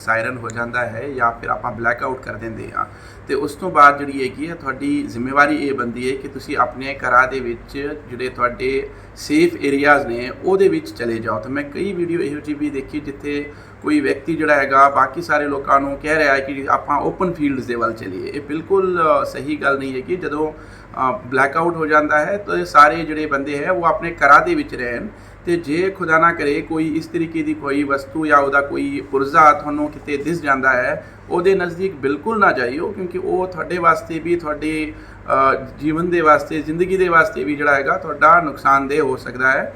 Siren ਹੋ ਜਾਂਦਾ ਹੈ ਜਾਂ ਫਿਰ ਆਪਾਂ ਬਲੈਕ ਆਊਟ ਕਰ ਦਿੰਦੇ ਹਾਂ। ਤੇ ਉਸ ਤੋਂ ਬਾਅਦ ਜਿਹੜੀ ਹੈਗੀ ਹੈ, ਤੁਹਾਡੀ ਜ਼ਿੰਮੇਵਾਰੀ ਇਹ ਬੰਦੀ ਹੈ ਕਿ ਤੁਸੀਂ ਆਪਣੇ ਘਰਾਂ ਦੇ ਵਿੱਚ ਜਿਹੜੇ ਤੁਹਾਡੇ ਸੇਫ ਏਰੀਆਜ਼ ਨੇ, ਉਹਦੇ ਵਿੱਚ ਚਲੇ ਜਾਓ। ਤੇ ਮੈਂ ਕਈ ਵੀਡੀਓ ਇਹੋ ਜਿਹੀ ਵੀ ਦੇਖੀ ਜਿੱਥੇ ਕੋਈ ਵਿਅਕਤੀ ਜਿਹੜਾ ਹੈਗਾ, ਬਾਕੀ ਸਾਰੇ ਲੋਕਾਂ ਨੂੰ ਕਹਿ ਰਿਹਾ ਹੈ ਕਿ ਆਪਾਂ ਓਪਨ ਫੀਲਡਸ ਦੇ ਵੱਲ ਚਲੀਏ। ਇਹ ਬਿਲਕੁਲ ਸਹੀ ਗੱਲ ਨਹੀਂ ਹੈ ਕਿ ਜਦੋਂ ਬਲੈਕ ਆਊਟ ਹੋ ਜਾਂਦਾ ਹੈ, ਤਾਂ ਇਹ ਸਾਰੇ ਜਿਹੜੇ ਬੰਦੇ ਹੈ, ਉਹ ਆਪਣੇ ਘਰਾਂ ਦੇ ਵਿੱਚ ਰਹਿਣ। ਤੇ ਜੇ ਖੁਦਾ ਨਾ ਕਰੇ ਕੋਈ ਇਸ ਤਰੀਕੇ ਦੀ ਕੋਈ ਵਸਤੂ ਜਾਂ ਉਹਦਾ ਕੋਈ ਪੁਰਜ਼ਾ ਤੁਹਾਨੂੰ ਕਿਤੇ ਦਿਸ ਜਾਂਦਾ ਹੈ, ਉਹਦੇ ਨਜ਼ਦੀਕ ਬਿਲਕੁਲ ਨਾ ਜਾਈਓ, ਕਿਉਂਕਿ ਉਹ ਤੁਹਾਡੇ ਵਾਸਤੇ ਵੀ, ਤੁਹਾਡੇ ਜੀਵਨ ਦੇ ਵਾਸਤੇ, ਜ਼ਿੰਦਗੀ ਦੇ ਵਾਸਤੇ ਵੀ ਜਿਹੜਾ ਹੈਗਾ, ਤੁਹਾਡਾ ਨੁਕਸਾਨਦੇਹ ਹੋ ਸਕਦਾ ਹੈ।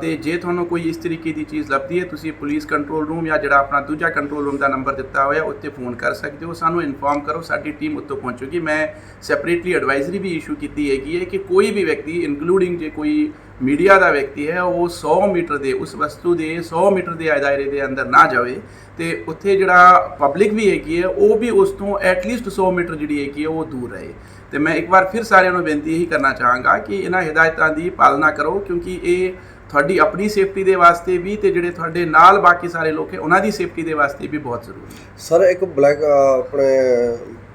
ਤੇ ਜੇ ਤੁਹਾਨੂੰ ਕੋਈ ਇਸ ਤਰੀਕੇ ਦੀ ਚੀਜ਼ ਲੱਭਦੀ ਹੈ, ਤੁਸੀਂ ਪੁਲਿਸ ਕੰਟਰੋਲ ਰੂਮ ਜਾਂ ਜਿਹੜਾ ਆਪਣਾ ਦੂਜਾ ਕੰਟਰੋਲ ਰੂਮ ਦਾ ਨੰਬਰ ਦਿੱਤਾ ਹੋਇਆ ਉੱਤੇ ਫੋਨ ਕਰ ਸਕਦੇ ਹੋ। ਸਾਨੂੰ ਇਨਫੋਰਮ ਕਰੋ, ਸਾਡੀ ਟੀਮ ਉੱਤੋਂ ਪਹੁੰਚੂਗੀ। ਮੈਂ ਸੈਪਰੇਟਲੀ ਐਡਵਾਈਜ਼ਰੀ ਵੀ ਇਸ਼ੂ ਕੀਤੀ ਹੈਗੀ ਹੈ ਕਿ ਕੋਈ ਵੀ ਵਿਅਕਤੀ ਇਨਕਲੂਡਿੰਗ ਜੇ ਕੋਈ ਮੀਡੀਆ ਦਾ ਵਿਅਕਤੀ ਹੈ, ਉਹ 100 ਮੀਟਰ ਦੇ, ਉਸ ਵਸਤੂ ਦੇ 100 ਮੀਟਰ ਦੇ ਦਾਇਰੇ ਦੇ ਅੰਦਰ ਨਾ ਜਾਵੇ ਤੇ ਉੱਥੇ ਜਿਹੜਾ ਪਬਲਿਕ ਵੀ ਹੈਗੀ ਹੈ, ਉਹ ਵੀ ਉਸ ਤੋਂ ਐਟਲੀਸਟ 100 ਮੀਟਰ ਜਿਹੜੀ ਹੈਗੀ ਹੈ, ਉਹ ਦੂਰ ਰਹੇ। ਤੇ ਮੈਂ ਇੱਕ ਵਾਰ ਫਿਰ ਸਾਰਿਆਂ ਨੂੰ ਬੇਨਤੀ ਇਹੀ ਕਰਨਾ ਚਾਹਾਂਗਾ ਕਿ ਇਹਨਾਂ ਹਦਾਇਤਾਂ ਦੀ ਪਾਲਣਾ ਕਰੋ, ਕਿਉਂਕਿ ਇਹ ਤੁਹਾਡੀ ਆਪਣੀ ਸੇਫਟੀ ਦੇ ਵਾਸਤੇ ਵੀ ਤੇ ਜਿਹੜੇ ਤੁਹਾਡੇ ਨਾਲ ਬਾਕੀ ਸਾਰੇ ਲੋਕ ਹੈ, ਉਹਨਾਂ ਦੀ ਸੇਫਟੀ ਦੇ ਵਾਸਤੇ ਵੀ ਬਹੁਤ ਜ਼ਰੂਰੀ ਹੈ। ਸਰ ਇੱਕ ਬਲੈਕ ਆਪਣੇ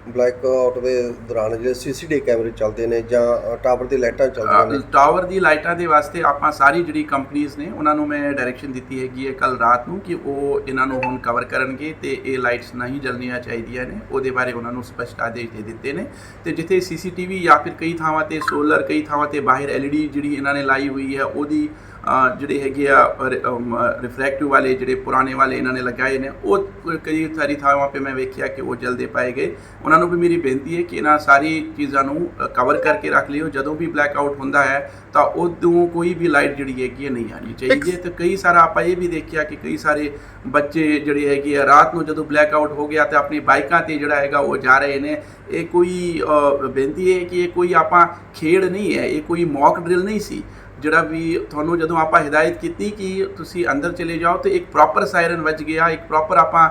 ਬਲੈਕ ਆਊਟ ਦੇ ਦੌਰਾਨ ਜਿਹੜੇ ਸੀਸੀਟੀਵੀ ਕੈਮਰੇ ਚੱਲਦੇ ਨੇ ਜਾਂ ਟਾਵਰ ਦੀ ਲਾਈਟਾਂ ਚੱਲਦੀਆਂ ਨੇ? ਟਾਵਰ ਦੀ ਲਾਈਟਾਂ ਦੇ ਵਾਸਤੇ ਆਪਾਂ ਸਾਰੀ ਜਿਹੜੀ ਕੰਪਨੀਆਂ ਨੇ, ਉਹਨਾਂ ਨੂੰ ਮੈਂ ਡਾਇਰੈਕਸ਼ਨ ਦਿੱਤੀ ਹੈਗੀ ਹੈ ਕੱਲ ਰਾਤ ਨੂੰ ਕਿ ਉਹ ਇਹਨਾਂ ਨੂੰ ਹੁਣ ਕਵਰ ਕਰਨਗੇ ਤੇ ਇਹ ਲਾਈਟਸ ਨਹੀਂ ਜਲਣੀਆਂ ਚਾਹੀਦੀਆਂ ਨੇ। ਉਹਦੇ ਬਾਰੇ ਉਹਨਾਂ ਨੂੰ ਸਪਸ਼ਟ ਆਦੇਸ਼ ਦੇ ਦਿੱਤੇ ਨੇ। ਤੇ ਜਿੱਥੇ ਸੀਸੀਟੀਵੀ ਜਾਂ ਫਿਰ ਕਈ ਥਾਵਾਂ ਤੇ ਸੋਲਰ ਕਈ ਥਾਵਾਂ ਤੇ ਬਾਹਰ ਐਲਈਡੀ ਜਿਹੜੀ ਇਹਨਾਂ ਨੇ ਲਾਈ ਹੋਈ ਹੈ, ਉਹਦੀ ਜਿਹੜੇ ਹੈਗੇ ਆ ਰਿਫਰੈਕਟਿਵ ਵਾਲੇ, ਜਿਹੜੇ ਪੁਰਾਣੇ ਵਾਲੇ ਇਹਨਾਂ ਨੇ ਲਗਾਏ ਨੇ, ਉਹ ਕਈ ਸਾਰੀ ਥਾਵਾਂ 'ਤੇ ਮੈਂ ਵੇਖਿਆ ਕਿ ਉਹ ਜਲਦੇ ਪਾਏ ਗਏ। ਉਹਨਾਂ ਨੂੰ ਵੀ ਮੇਰੀ ਬੇਨਤੀ ਹੈ ਕਿ ਇਹਨਾਂ ਸਾਰੀ ਚੀਜ਼ਾਂ ਨੂੰ ਕਵਰ ਕਰਕੇ ਰੱਖ ਲਿਓ। ਜਦੋਂ ਵੀ ਬਲੈਕ ਆਊਟ ਹੁੰਦਾ ਹੈ ਤਾਂ ਉਦੋਂ ਕੋਈ ਵੀ ਲਾਈਟ ਜਿਹੜੀ ਹੈਗੀ ਹੈ ਨਹੀਂ ਆਣੀ ਚਾਹੀਦੀ ਹੈ। ਤੇ ਕਈ ਸਾਰਾ ਆਪਾਂ ਇਹ ਵੀ ਦੇਖਿਆ ਕਿ ਕਈ ਸਾਰੇ ਬੱਚੇ ਜਿਹੜੇ ਹੈਗੇ ਆ ਰਾਤ ਨੂੰ ਜਦੋਂ ਬਲੈਕ ਆਊਟ ਹੋ ਗਿਆ ਤੇ ਆਪਣੀ ਬਾਈਕਾਂ ਤੇ ਜਿਹੜਾ ਹੈਗਾ ਉਹ ਜਾ ਰਹੇ ਨੇ। ਇਹ ਕੋਈ ਬੇਨਤੀ ਹੈ ਕਿ ਇਹ ਕੋਈ ਆਪਾਂ ਖੇਡ ਨਹੀਂ ਹੈ ਇਹ ਕੋਈ ਮੌਕ ਡਰਿਲ ਨਹੀਂ ਸੀ। ਜਿਹੜਾ ਵੀ ਤੁਹਾਨੂੰ ਜਦੋਂ ਆਪਾਂ ਹਦਾਇਤ ਕੀਤੀ ਕਿ ਤੁਸੀਂ ਅੰਦਰ ਚਲੇ ਜਾਓ ਤੇ ਇੱਕ ਪ੍ਰੋਪਰ ਸਾਇਰਨ ਵੱਜ ਗਿਆ ਇੱਕ ਪ੍ਰੋਪਰ ਆਪਾਂ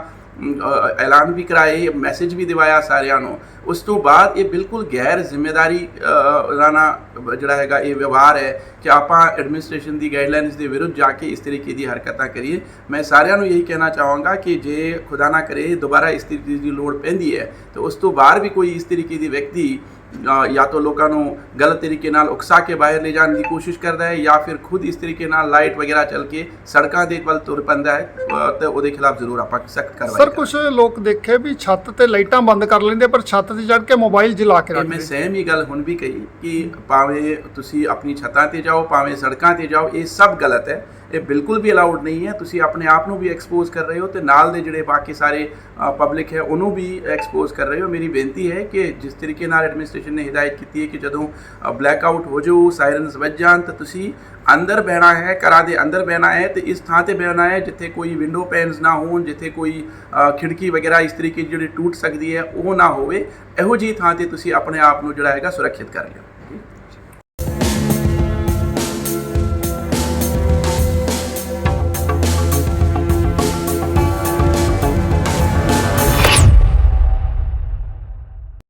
ਐਲਾਨ ਵੀ ਕਰਾਏ ਮੈਸੇਜ ਵੀ ਦਿਵਾਇਆ ਸਾਰਿਆਂ ਨੂੰ। ਉਸ ਤੋਂ ਬਾਅਦ ਇਹ ਬਿਲਕੁਲ ਗੈਰ ਜ਼ਿੰਮੇਵਾਰੀ ਅ, ਰਾਣਾ ਜਿਹੜਾ ਹੈਗਾ ਇਹ ਵਿਵਹਾਰ ਹੈ ਕਿ ਆਪਾਂ ਐਡਮਿਨਿਸਟ੍ਰੇਸ਼ਨ ਦੀ ਗਾਈਡਲਾਈਨਸ ਦੇ ਵਿਰੁੱਧ ਜਾ ਕੇ ਇਸ ਤਰੀਕੇ ਦੀ ਹਰਕਤਾਂ ਕਰੀਏ। ਮੈਂ ਸਾਰਿਆਂ ਨੂੰ ਇਹੀ ਕਹਿਣਾ ਚਾਹਾਂਗਾ ਕਿ ਜੇ ਖੁਦਾ ਨਾ ਕਰੇ ਦੁਬਾਰਾ ਇਸ ਤਰੀਕੇ ਦੀ ਲੋੜ ਪੈਂਦੀ ਹੈ ਤਾਂ ਉਸ ਤੋਂ ਬਾਅਦ ਵੀ ਕੋਈ ਇਸ ਤਰੀਕੇ ਦੀ ਵਿਅਕਤੀ ਜਾਂ ਤਾਂ ਲੋਕਾਂ ਨੂੰ ਗਲਤ ਤਰੀਕੇ ਨਾਲ ਉਕਸਾ ਕੇ ਬਾਹਰ ਲੈ ਜਾਣ ਦੀ ਕੋਸ਼ਿਸ਼ ਕਰਦਾ ਹੈ ਜਾਂ ਫਿਰ ਖੁਦ ਇਸ ਤਰੀਕੇ ਨਾਲ ਲਾਈਟ ਵਗੈਰਾ ਚੱਲ ਕੇ ਸੜਕਾਂ ਦੇ ਵੱਲ ਤੁਰ ਪੈਂਦਾ ਹੈ ਤੇ ਉਹਦੇ ਖਿਲਾਫ ਜ਼ਰੂਰ ਆਪਾਂ ਸਖਤ ਕਾਰਵਾਈ ਸਰ ਕੁਝ ਲੋਕ ਦੇਖੇ ਵੀ ਛੱਤ ਤੇ ਲਾਈਟਾਂ ਬੰਦ ਕਰ ਲੈਂਦੇ ਪਰ ਛੱਤ ਤੇ ਚੜ੍ਹ ਕੇ ਮੋਬਾਈਲ ਜਲਾ ਕੇ ਇਹ ਮੈਂ ਰੱਖਦੇ ਸਹਿਮ ਹੀ ਗੱਲ ਹੁਣ ਵੀ ਕਹੀ ਕਿ ਭਾਵੇਂ ਤੁਸੀਂ ਆਪਣੀ ਛੱਤਾਂ ਤੇ ਜਾਓ ਭਾਵੇਂ ਸੜਕਾਂ ਤੇ ਜਾਓ ਇਹ ਸਭ ਗਲਤ ਹੈ। ਇਹ ਬਿਲਕੁਲ ਵੀ ਅਲਾਉਡ ਨਹੀਂ ਹੈ। ਤੁਸੀਂ ਆਪਣੇ ਆਪ ਨੂੰ ਵੀ ਐਕਸਪੋਜ਼ ਕਰ ਰਹੇ ਹੋ ਤੇ ਨਾਲ ਦੇ ਜਿਹੜੇ ਬਾਕੀ ਸਾਰੇ ਪਬਲਿਕ ਹੈ, ਉਹਨੂੰ ਵੀ ਐਕਸਪੋਜ਼ ਕਰ ਰਹੇ ਹੋ। ਮੇਰੀ ਬੇਨਤੀ ਹੈ ਕਿ ਜਿਸ ਤਰੀਕੇ ਨਾਲ ਐਡਮਿਨਿਸਟ੍ਰੇਸ਼ਨ ਨੇ ਹਿਦਾਇਤ ਕੀਤੀ ਹੈ ਕਿ ਜਦੋਂ ਬਲੈਕ ਆਊਟ ਹੋ ਜਾਓ ਸਾਇਰਨਸ ਵੱਜ ਜਾਣ, ਤਾਂ ਤੁਸੀਂ ਅੰਦਰ ਬਹਿਣਾ ਹੈ, ਘਰਾਂ ਦੇ ਅੰਦਰ ਬਹਿਣਾ ਹੈ ਤੇ ਇਸ ਥਾਂ ਤੇ ਬਹਿਣਾ ਹੈ ਜਿੱਥੇ ਕੋਈ ਵਿੰਡੋ ਪੈਨਸ ਨਾ ਹੋਣ, ਜਿੱਥੇ ਕੋਈ ਖਿੜਕੀ ਵਗੈਰਾ ਇਸ ਤਰੀਕੇ ਦੀ ਜਿਹੜੀ ਟੁੱਟ ਸਕਦੀ ਹੈ, ਉਹ ਨਾ ਹੋਵੇ। ਇਹੋ ਜਿਹੀ ਥਾਂ ਤੇ ਤੁਸੀਂ ਆਪਣੇ ਆਪ ਨੂੰ ਜਿਹੜਾ ਹੈਗਾ ਸੁਰੱਖਿਅਤ ਕਰ ਲਿਓ।